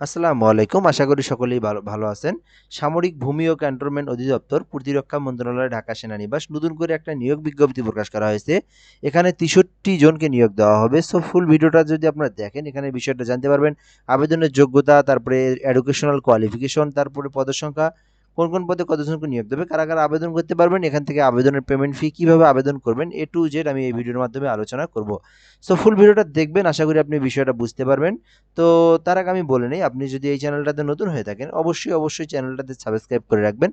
আসসালামু আলাইকুম। আশা করি সকলেই ভালো ভালো আছেন। সামরিক ভূমি ও ক্যান্টনমেন্ট অধিদপ্তর প্রতিরক্ষা মন্ত্রণালয় ঢাকা সেনানিবাস নতুন করে একটা নিয়োগ বিজ্ঞপ্তি প্রকাশ করা হয়েছে। এখানে তেষট্টি জনকে নিয়োগ দেওয়া হবে। সো ফুল ভিডিওটা যদি আপনারা দেখেন, এখানে বিষয়টা জানতে পারবেন। আবেদনের যোগ্যতা, তারপরে এডুকেশনাল কোয়ালিফিকেশন তারপরে পদের সংখ্যা কোন কোন পদে কতজনকে নিয়োগ দেবে কারা কারা আবেদন করতে পারবেন, এখান থেকে আবেদনের পেমেন্ট ফি কীভাবে আবেদন করবেন এ টু জেড আমি এই ভিডিওর মাধ্যমে আলোচনা করব। সো ফুল ভিডিওটা দেখবেন, আশা করি আপনি বিষয়টা বুঝতে পারবেন। তো, তার আগে আমি বলে নিই, আপনি যদি এই চ্যানেলটাতে নতুন হয়ে থাকেন, অবশ্যই অবশ্যই চ্যানেলটাতে সাবস্ক্রাইব করে রাখবেন।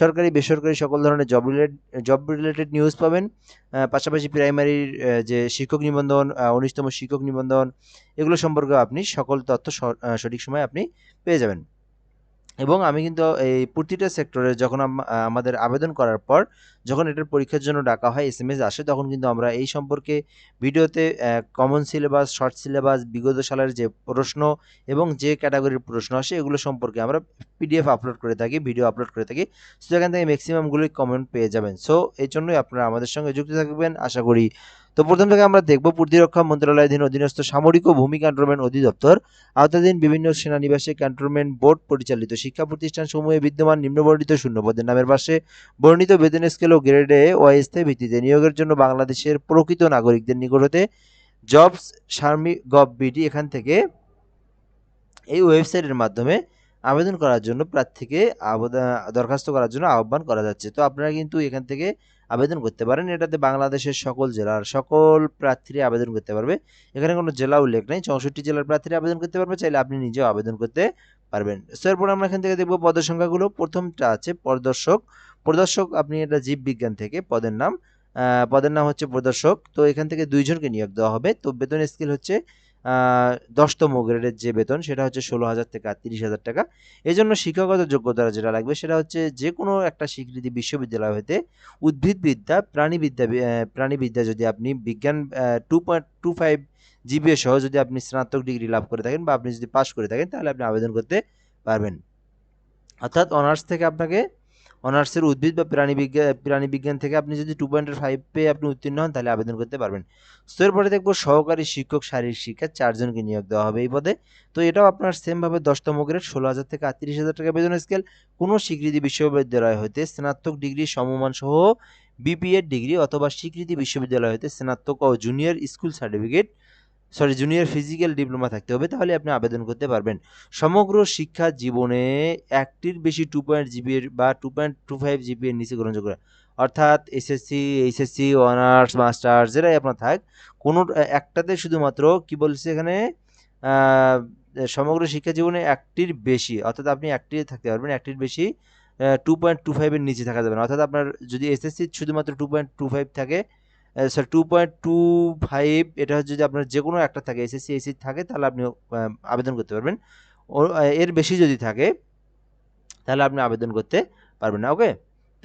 সরকারি, বেসরকারি সকল ধরনের job related job related news পাবেন। পাশাপাশি প্রাইমারির যে শিক্ষক নিবন্ধন উনিশতম শিক্ষক নিবন্ধন, এগুলো সম্পর্কে আপনি সকল তথ্য সঠিক সময়ে আপনি পেয়ে যাবেন। এবং আমি কিন্তু এই প্রতিটা সেক্টরে যখন আমাদের আবেদন করার পর, যখন এটার পরীক্ষার জন্য ডাকা হয় এস আসে, তখন কিন্তু আমরা এই সম্পর্কে ভিডিওতে কমন সিলেবাস শর্ট সিলেবাস বিগত সালের যে প্রশ্ন এবং যে ক্যাটাগরির প্রশ্ন আসে, এগুলো সম্পর্কে আমরা পিডিএফ আপলোড করে থাকি ভিডিও আপলোড করে থাকি। সো এখান থেকে ম্যাক্সিমামগুলোই কমেন্ট পেয়ে যাবেন। সো এই জন্যই আপনারা আমাদের সঙ্গে যুক্ত থাকবেন। আশা করি তো প্রথম থেকে আমরা দেখব প্রতিরক্ষা মন্ত্রণালয়াধীন অধীনস্থ সামরিক ও ভূমি ক্যান্টনমেন্ট অধিদপ্তর, আওতাধীন বিভিন্ন সেনানিবাসে ক্যান্টনমেন্ট বোর্ড পরিচালিত শিক্ষা প্রতিষ্ঠান সমূহে বিদ্যমান নিম্নবর্ণিত শূন্যপদের নামের পাশে বর্ণিত বেতন স্কেল ও গ্রেডে অস্থায়ী ভিত্তিতে নিয়োগের জন্য বাংলাদেশের প্রকৃত নাগরিকদের নিকট হতে জবস সার্মি গভ বিডি এখান থেকে এই ওয়েবসাইটের মাধ্যমে আবেদন করার জন্য প্রার্থীকে আবেদন দরখাস্ত করার জন্য আহ্বান করা যাচ্ছে। তো আপনারা কিন্তু এখান থেকে আবেদন করতে পারেন। এটাতে বাংলাদেশের সকল জেলার সকল প্রার্থীরা আবেদন করতে পারবে। এখানে কোনো জেলা উল্লেখ নেই। চৌষট্টি জেলার প্রার্থীরা আবেদন করতে পারবে। চাইলে আপনি নিজেও আবেদন করতে পারবেন। এরপর আমরা এখান থেকে দেখব পদের সংখ্যাগুলো। প্রথমটা আছে পরিদর্শক। প্রদর্শক, আপনি এটা জীববিজ্ঞান থেকে পদের নাম। পদের নাম হচ্ছে প্রদর্শক। তো এখান থেকে দুইজনকে নিয়োগ দেওয়া হবে। তো বেতন স্কেল হচ্ছে দশতম গ্রেডের যে বেতন, সেটা হচ্ছে ষোলো হাজার থেকে আটত্রিশ হাজার টাকা। এই জন্য শিক্ষাগত যোগ্যতা যেটা লাগবে, সেটা হচ্ছে যে কোনো একটা স্বীকৃতি বিশ্ববিদ্যালয় হতে উদ্ভিদবিদ্যা, প্রাণীবিদ্যা প্রাণীবিদ্যা যদি আপনি, বিজ্ঞান two point two five GPA সহ যদি আপনি স্নাতক ডিগ্রি লাভ করে থাকেন বা আপনি যদি পাশ করে থাকেন, তাহলে আপনি আবেদন করতে পারবেন। অর্থাৎ অনার্স থেকে আপনাকে অনার্সের উদ্ভিদ বা প্রাণী বিজ্ঞান প্রাণী বিজ্ঞান থেকে আপনি যদি টু পয়েন্ট ফাইভ পেয়ে আপনি উত্তীর্ণ হন, তাহলে আবেদন করতে পারবেন। তো এরপরে দেখব সহকারী শিক্ষক শারীরিক শিক্ষা, চারজনকে নিয়োগ দেওয়া হবে এই পদে। তো এটাও আপনার সেমভাবে দশতম গ্রেড ষোলো হাজার থেকে আটত্রিশ হাজার টাকা বেতন স্কেল কোনো স্বীকৃতি বিশ্ববিদ্যালয় হতে স্নাতক ডিগ্রি, সমমান সহ বিপিএড ডিগ্রি অথবা স্বীকৃতি বিশ্ববিদ্যালয় হতে স্নাতক ও junior school certificate sorry junior physical diploma থাকতে হবে, তাহলে আপনি আবেদন করতে পারবেন। সমগ্র শিক্ষা জীবনে একটির বেশি টু পয়েন্ট জিবিএর বা টু পয়েন্ট টু ফাইভ জিবিএর নিচে গ্রহণযোগ্য অর্থাৎ এসএসসি এইচএসসি অনার্স মাস্টার্স যেটাই আপনার থাক, কোনো, একটাতে শুধুমাত্র কি বলছে এখানে? সমগ্র শিক্ষা জীবনে একটির বেশি, অর্থাৎ আপনি একটি থাকতে পারবেন, একটির বেশি টু পয়েন্ট টু ফাইভের নিচে থাকা যাবে না। অর্থাৎ আপনার যদি এসএসসি শুধুমাত্র টু পয়েন্ট টু ফাইভ থাকে sir two point two five এটা হচ্ছে যদি আপনার যে কোনো একটা থাকে এসএসসি এসি থাকে, তাহলে আপনি আবেদন করতে পারবেন। এর বেশি যদি থাকে, তাহলে আপনি আবেদন করতে পারবেন না ওকে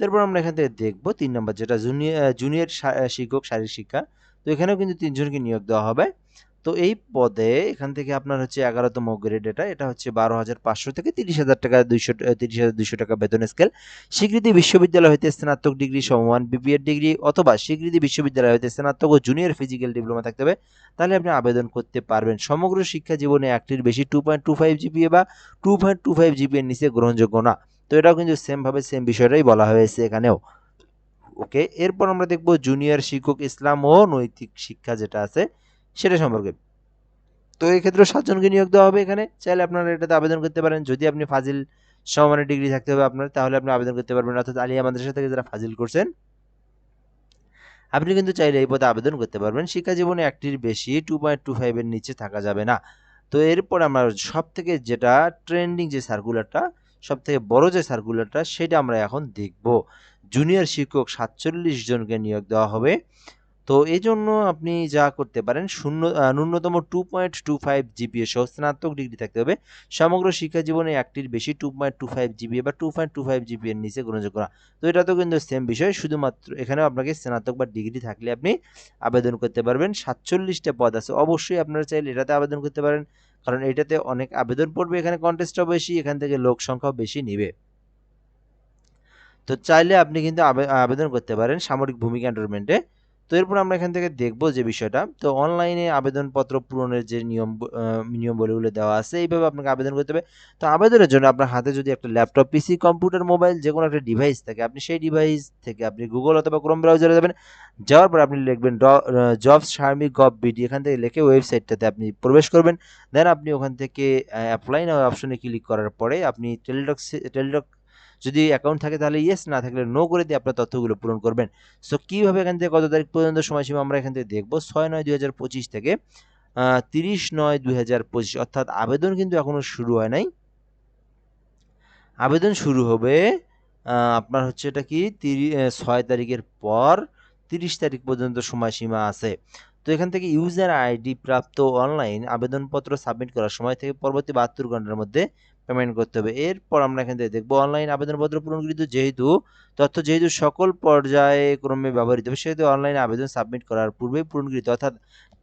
তারপর আমরা এখান থেকে দেখব তিন নম্বর, যেটা জুনিয়র জুনিয়র শিক্ষক, শারীরিক শিক্ষা। তো এখানেও কিন্তু তিনজনকে নিয়োগ দেওয়া হবে। তো এই পদে এখান থেকে আপনার হচ্ছে এগারোতম গ্রেড এটা এটা হচ্ছে বারো হাজার পাঁচশো থেকে তিরিশ হাজার টাকা, দুইশো তিরিশ হাজার দুইশো টাকা বেতন স্কেল স্বীকৃতি বিশ্ববিদ্যালয় হতে স্নাতক ডিগ্রি সমমান বিপিএড ডিগ্রি অথবা স্বীকৃতি বিশ্ববিদ্যালয় হতে স্নাতক ও জুনিয়র ফিজিক্যাল ডিপ্লোমা থাকতে হবে। তাহলে আপনি আবেদন করতে পারবেন। সমগ্র শিক্ষা জীবনে একটির বেশি two point two five GPA বা টু পয়েন্ট টু ফাইভ জিপিএর নিচে গ্রহণযোগ্য না। তো এটাও কিন্তু সেমভাবে সেম বিষয়টাই বলা হয়েছে এখানেও। ওকে এরপর আমরা দেখব জুনিয়র শিক্ষক ইসলাম ও নৈতিক শিক্ষা যেটা আছে। সেটা সম্পর্কে। তো এই ক্ষেত্রে সাতজনকে নিয়োগ দেওয়া হবে এখানে। চাইলে আপনারা এটাতে আবেদন করতে পারেন। যদি আপনি ফাজিল সমমানের ডিগ্রি থাকতে হবে আপনার, তাহলে আপনি আবেদন করতে পারবেন। অর্থাৎ আলিয়া মাদ্রাসা থেকে যারা ফাজিল করছেন, আপনি কিন্তু চাইলে এই পদে আবেদন করতে পারবেন। শিক্ষা জীবনে একটির বেশি টু পয়েন্ট টু ফাইভের নিচে থাকা যাবে না। তো এরপর আমরা সব থেকে যেটা ট্রেন্ডিং যে সার্কুলারটা সব থেকে বড় যে সার্কুলারটা সেটা আমরা এখন দেখব। জুনিয়র শিক্ষক সাতচল্লিশ জনকে নিয়োগ দেওয়া হবে। তো এই জন্য আপনি যা করতে পারেন, শূন্য ন্যূনতম two point two five GPA সহ স্নাতক ডিগ্রি থাকতে হবে। সমগ্র শিক্ষা জীবনে একটির বেশি two point two five GPA বা two point two five GPA এর নিচে গ্রহণযোগ্য না। তো এটা তো কিন্তু সেম বিষয়, শুধুমাত্র এখানেও আপনাকে স্নাতক বা ডিগ্রি থাকলে আপনি আবেদন করতে পারবেন। সাতচল্লিশটা পদ আছে, অবশ্যই আপনারা চাইলে এটাতে আবেদন করতে পারেন, কারণ এটাতে অনেক আবেদন পড়বে, এখানে কন্টেস্টও বেশি, এখান থেকে লোক সংখ্যাও বেশি নিবে। তো চাইলে আপনি কিন্তু আবে- আবেদন করতে পারেন সামরিক ভূমি ক্যান্টনমেন্টে তো এরপর আমরা এখান থেকে দেখব যে বিষয়টা। তো অনলাইনে আবেদনপত্র পূরণের যে নিয়ম নিয়ম বলেগুলো দেওয়া আছে, এইভাবে আপনাকে আবেদন করতে হবে। তো আবেদনের জন্য আপনার হাতে যদি একটা ল্যাপটপ পিসি কম্পিউটার মোবাইল যে কোনো একটা ডিভাইস থাকে, আপনি সেই ডিভাইস থেকে আপনি গুগল অথবা ক্রোম ব্রাউজারে যাবেন। যাওয়ার পর আপনি লিখবেন জবস সার্মি গভ বিডি এখান থেকে লিখে ওয়েবসাইটটাতে আপনি প্রবেশ করবেন। দেন আপনি ওখান থেকে অ্যাপ্লাই নাও অপশনে ক্লিক করার পরে আপনি টেলিটক টেলিটক যদি অ্যাকাউন্ট থাকে তাহলে ইয়েস না থাকলে নো করে দিয়ে আপনার তথ্যগুলো পূরণ করবেন। সো কীভাবে এখান থেকে কত তারিখ পর্যন্ত সময়সীমা আমরা এখান থেকে দেখব? ছয় নয় দুই থেকে তিরিশ নয় দুই অর্থাৎ আবেদন কিন্তু এখনও শুরু হয় নাই। আবেদন শুরু হবে আপনার হচ্ছে এটা কি? তিরিশ ছয় তারিখের পর তিরিশ তারিখ পর্যন্ত সময়সীমা আছে। তো এখান থেকে ইউজার আইডি প্রাপ্ত অনলাইন আবেদনপত্র সাবমিট করার সময় থেকে পরবর্তী বাহাত্তর ঘণ্টার মধ্যে পেমেন্ট করতে হবে। এরপর আমরা এখান থেকে দেখব অনলাইন আবেদনপত্র পূরণকৃত যেহেতু, তথ্য যেহেতু সকল পর্যায়ে ক্রমে ব্যবহৃত হবে, সেহেতু অনলাইনে আবেদন সাবমিট করার পূর্বেই পূরণকৃত, অর্থাৎ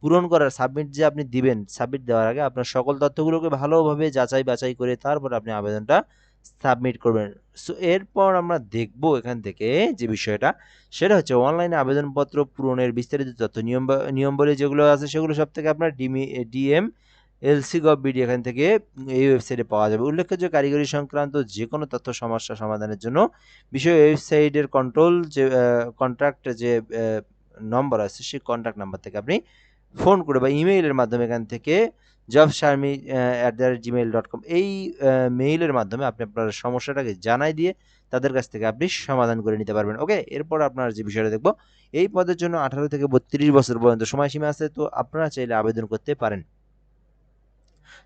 পূরণ করার সাবমিট যে আপনি দিবেন সাবমিট দেওয়ার আগে আপনার সকল তথ্যগুলোকে ভালোভাবে যাচাই বাছাই করে তারপর আপনি আবেদনটা সাবমিট করবেন। সো এরপর আমরা দেখব এখান থেকে যে বিষয়টা, সেটা হচ্ছে অনলাইনে আবেদনপত্র পূরণের বিস্তারিত তথ্য, নিয়ম নিয়ম বলে যেগুলো আছে সেগুলো সব থেকে আপনার ডিমি, ডিএম এলসি গভ বিডি এখান থেকে এই ওয়েবসাইটে পাওয়া যাবে। উল্লেখ্য যে কারিগরি সংক্রান্ত যে কোনো তথ্য সমস্যা সমাধানের জন্য বিষয় ওয়েবসাইটের কন্ট্রোল যে কন্ট্রাক্ট যে নম্বর আছে, সেই কন্ট্যাক্ট নাম্বার থেকে আপনি ফোন করে বা ইমেইলের মাধ্যমে এখান থেকে job Sharmi at the rate Gmail dot com এই মেইলের মাধ্যমে আপনি আপনার সমস্যাটাকে জানাই দিয়ে তাদের কাছ থেকে আপনি সমাধান করে নিতে পারবেন। ওকে এরপর আপনার যে বিষয়টা দেখব, এই পদের জন্য আঠারো থেকে বত্রিশ বছর পর্যন্ত সময়সীমা আছে, তো আপনারা চাইলে আবেদন করতে পারেন।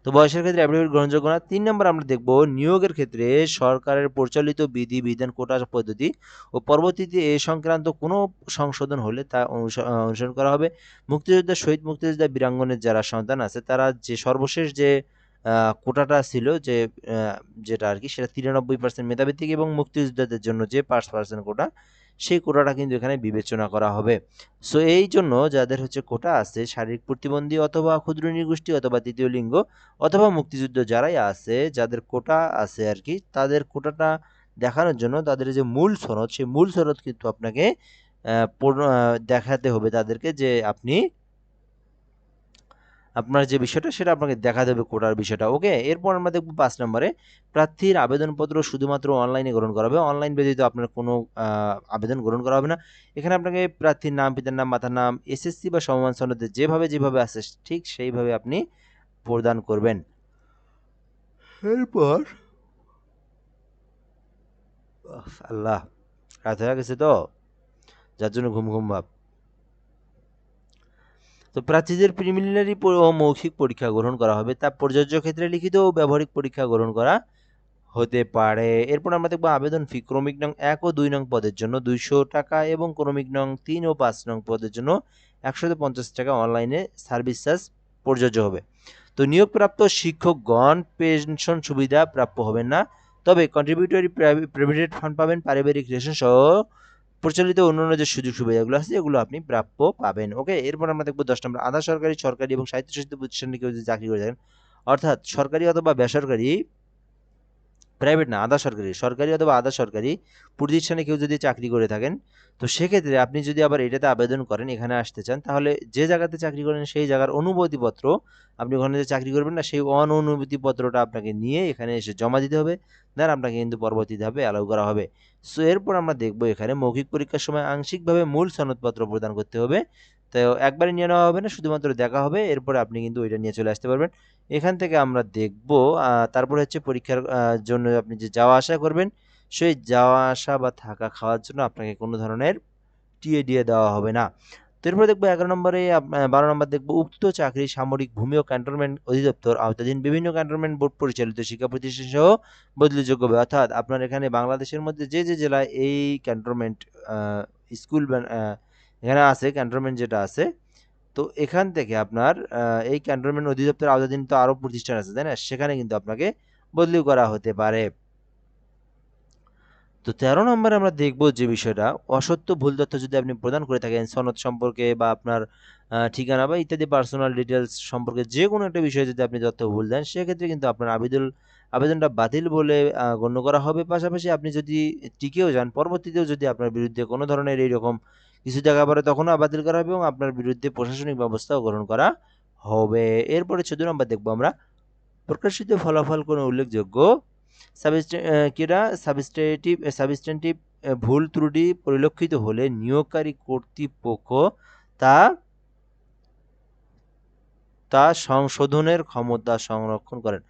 তো বয়সের ক্ষেত্রে অ্যাফিডেভিট গ্রহণযোগ্য না। তিন নম্বর আমরা দেখব নিয়োগের ক্ষেত্রে সরকারের পরিচালিত বিধি, বিধান, কোটা পদ্ধতি ও পরবর্তীতে এ সংক্রান্ত কোনো সংশোধন হলে তা অনুসরণ করা হবে। মুক্তিযোদ্ধা, শহীদ মুক্তিযোদ্ধা বীরাঙ্গনের যারা সন্তান আছে, তারা যে সর্বশেষ যে কোটাটা ছিল যে যেটা আর কি, সেটা তিরানব্বই পার্সেন্ট মেধাবৃত্তিক এবং মুক্তিযোদ্ধাদের জন্য যে পাঁচ পার্সেন্ট কোটা সেই কোটাটা কিন্তু এখানে বিবেচনা করা হবে। সো এই জন্য যাদের হচ্ছে কোটা আছে, শারীরিক প্রতিবন্ধী অথবা ক্ষুদ্র নিগোষ্ঠী অথবা তৃতীয় লিঙ্গ অথবা মুক্তিযুদ্ধ যারাই আছে, যাদের কোটা আছে আর কি, তাদের কোটাটা দেখানোর জন্য তাদের যে মূল সনদ, সেই মূল সনদ কিন্তু আপনাকে দেখাতে হবে তাদেরকে যে আপনি আপনার যে বিষয়টা সেটা আপনাকে দেখা দেবে কোটার বিষয়টা ওকে এরপর আমরা দেখব পাঁচ নম্বরে প্রার্থীর আবেদনপত্র শুধুমাত্র অনলাইনে গ্রহণ করা হবে। অনলাইন ব্যতীত আপনার কোনো আবেদন গ্রহণ করা হবে না। এখানে আপনাকে প্রার্থীর নাম পিতার নাম মাথার নাম এসএসসি বা সমমান সনদে যেভাবে যেভাবে আসে ঠিক সেইভাবে আপনি প্রদান করবেন। এরপর আল্লাহ রাত হয়ে গেছে তো? যার জন্য ঘুম ঘুম ভাব। তো প্রার্থীদের প্রিলিমিনারি ও মৌখিক পরীক্ষা গ্রহণ করা হবে। তা প্রযোজ্য ক্ষেত্রে লিখিত ও ব্যবহারিক পরীক্ষা গ্রহণ করা হতে পারে। এরপর আমরা দেখব আবেদন ফি ক্রমিক নং এক ও দুই নং পদের জন্য দুইশো টাকা এবং ক্রমিক নং তিন ও পাঁচ নং পদের জন্য একশো পঞ্চাশ টাকা অনলাইনে সার্ভিস চার্জ প্রযোজ্য হবে। তো নিয়োগপ্রাপ্ত শিক্ষকগণ পেনশন সুবিধা প্রাপ্য হবেন না। তবে কন্ট্রিবিউটরি প্রাইভেট ফান্ড পাবেন, পারিবারিক রেশন সহ প্রচলিত অন্যান্য যে সুযোগ সুবিধাগুলো আছে এগুলো আপনি প্রাপ্য পাবেন। ওকে? এরপর আমরা দেখব দশ নম্বর। আধা সরকারি সরকারি এবং স্বায়ত্তশাসিত প্রতিষ্ঠানে কেউ যদি চাকরি করে থাকেন, অর্থাৎ সরকারি অথবা বেসরকারি প্রাইভেট না, আধা সরকারি সরকারি অথবা আধা সরকারি প্রতিষ্ঠানে কেউ যদি চাকরি করে থাকেন, তো সেক্ষেত্রে আপনি যদি আবার এটাতে আবেদন করেন, এখানে আসতে চান, তাহলে যে জায়গাতে চাকরি করেন, সেই জায়গার অনুমতিপত্র আপনি ওখানে যে চাকরি করবেন না, সেই অন অনুমতিপত্রটা আপনাকে নিয়ে এখানে এসে জমা দিতে হবে। দেন আপনাকে কিন্তু পরবর্তীভাবে অ্যালাউ করা হবে। সো এরপর আমরা দেখব এখানে মৌখিক পরীক্ষার সময় আংশিকভাবে মূল সনদপত্র প্রদান করতে হবে। তো একবারে নিয়ে নেওয়া হবে না, শুধুমাত্র দেখা হবে, এরপরে আপনি কিন্তু ওইটা নিয়ে চলে আসতে পারবেন। এখান থেকে আমরা দেখব তারপরে হচ্ছে পরীক্ষার জন্য আপনি যে যাওয়া আসা করবেন, সেই যাওয়া আসা বা থাকা খাওয়ার জন্য আপনাকে কোনো ধরনের টিএ দিয়ে দেওয়া হবে না। এরপরে দেখব এগারো নম্বরে বারো নম্বর দেখব উক্ত চাকরি, সামরিক ভূমি ও ক্যান্টনমেন্ট অধিদপ্তর, আওতাধীন বিভিন্ন ক্যান্টনমেন্ট বোর্ড পরিচালিত শিক্ষা প্রতিষ্ঠান সহ বদলিযোগ্য হবে অর্থাৎ আপনার এখানে বাংলাদেশের মধ্যে যে যে জেলায় এই ক্যান্টনমেন্ট স্কুল এখানে আছে ক্যান্টনমেন্ট যেটা আছে, তো এখান থেকে আপনার এই ক্যান্টনমেন্ট অধিদপ্তর আওতাধীন তো আরও প্রতিষ্ঠান আছে, তাই না? সেখানে কিন্তু আপনাকে বদলি করা হতে পারে। তো তেরো নম্বরে আমরা দেখব যে বিষয়টা, অসত্য ভুল তথ্য যদি আপনি প্রদান করে থাকেন, সনদ সম্পর্কে বা আপনার ঠিকানা বা ইত্যাদি পার্সোনাল ডিটেলস সম্পর্কে যে কোনো একটা বিষয়ে যদি আপনি তথ্য ভুল দেন, সেক্ষেত্রে কিন্তু আপনার আবেদন, আবেদনটা বাতিল বলে গণ্য করা হবে। পাশাপাশি আপনি যদি টিকেও যান, পরবর্তীতেও যদি আপনার বিরুদ্ধে কোনো ধরনের এইরকম কিছু জায়গা পরে তখনও বাতিল করা হবে এবং আপনার বিরুদ্ধে প্রশাসনিক ব্যবস্থাও গ্রহণ করা হবে। এরপরে চোদ্দ নম্বর দেখব আমরা। প্রকাশিত ফলাফল কোনো উল্লেখযোগ্য? সাবস্টে কিরা? সাবস্টেটিভ সাবস্টেন্টিভ ভুল ত্রুটি পরিলক্ষিত হলে নিয়োগকারী কর্তৃপক্ষ তা তা সংশোধনের ক্ষমতা সংরক্ষণ করেন।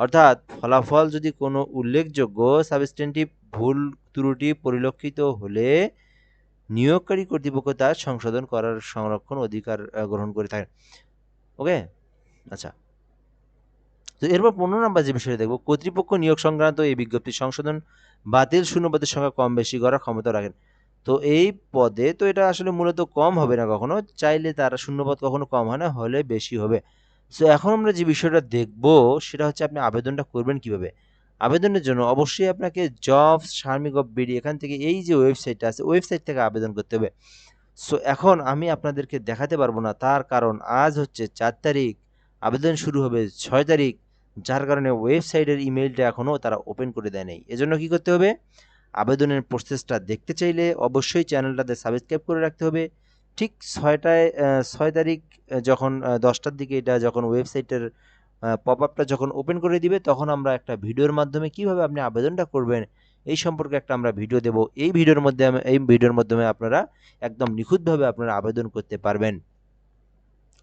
অর্থাৎ ফলাফল যদি কোনো উল্লেখযোগ্য সাবস্টেন্টিভ ভুল ত্রুটি পরিলক্ষিত হলে নিয়োগকারী কর্তৃপক্ষ তা সংশোধন করার সংরক্ষণ অধিকার গ্রহণ করে থাকেন ওকে? আচ্ছা। তো এরপর পনেরো নম্বর যে বিষয়টা দেখব, কর্তৃপক্ষ নিয়োগ সংক্রান্ত এই বিজ্ঞপ্তি সংশোধন বাতিল শূন্যপদের সংখ্যা কম বেশি করার ক্ষমতা রাখেন। তো এই পদে তো এটা আসলে মূলত কম হবে না কখনো, চাইলে তার শূন্যপদ কখনো কম হয় না, হলে বেশি হবে। সো এখন আমরা যে বিষয়টা দেখব, সেটা হচ্ছে আপনি আবেদনটা করবেন কীভাবে? আবেদনের জন্য অবশ্যই আপনাকে জব সার্মিক অফ বিডি এখান থেকে এই যে ওয়েবসাইটটা আছে ওয়েবসাইট থেকে আবেদন করতে হবে। সো এখন আমি আপনাদেরকে দেখাতে পারব না, তার কারণ আজ হচ্ছে চার তারিখ, আবেদন শুরু হবে ছয় তারিখ, যার কারণে ওয়েবসাইটের ইমেলটা এখনও তারা ওপেন করে দেয় নাই। এজন্য কি করতে হবে? আবেদনের প্রসেসটা দেখতে চাইলে অবশ্যই চ্যানেলটাতে সাবস্ক্রাইব করে রাখতে হবে। ঠিক ছয়টায় ছয় তারিখ যখন দশটার দিকে এটা যখন ওয়েবসাইটের পপ আপটা যখন ওপেন করে দিবে, তখন আমরা একটা ভিডিওর মাধ্যমে কীভাবে আপনি আবেদনটা করবেন, এই সম্পর্কে একটা আমরা ভিডিও দেব। এই ভিডিওর মধ্যে এই ভিডিওর মাধ্যমে আপনারা একদম নিখুঁতভাবে আপনারা আবেদন করতে পারবেন।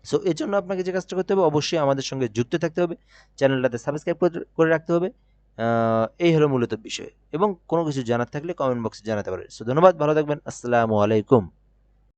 সো এর জন্য আপনাকে যে কাজটা করতে হবে, অবশ্যই আমাদের সঙ্গে যুক্ত থাকতে হবে, চ্যানেলটাতে সাবস্ক্রাইব করে রাখতে হবে। এই হলো মূলত বিষয়। এবং কোনো কিছু জানার থাকলে কমেন্ট বক্সে জানাতে পারেন। সো ধন্যবাদ, ভালো থাকবেন। আসসালামু আলাইকুম।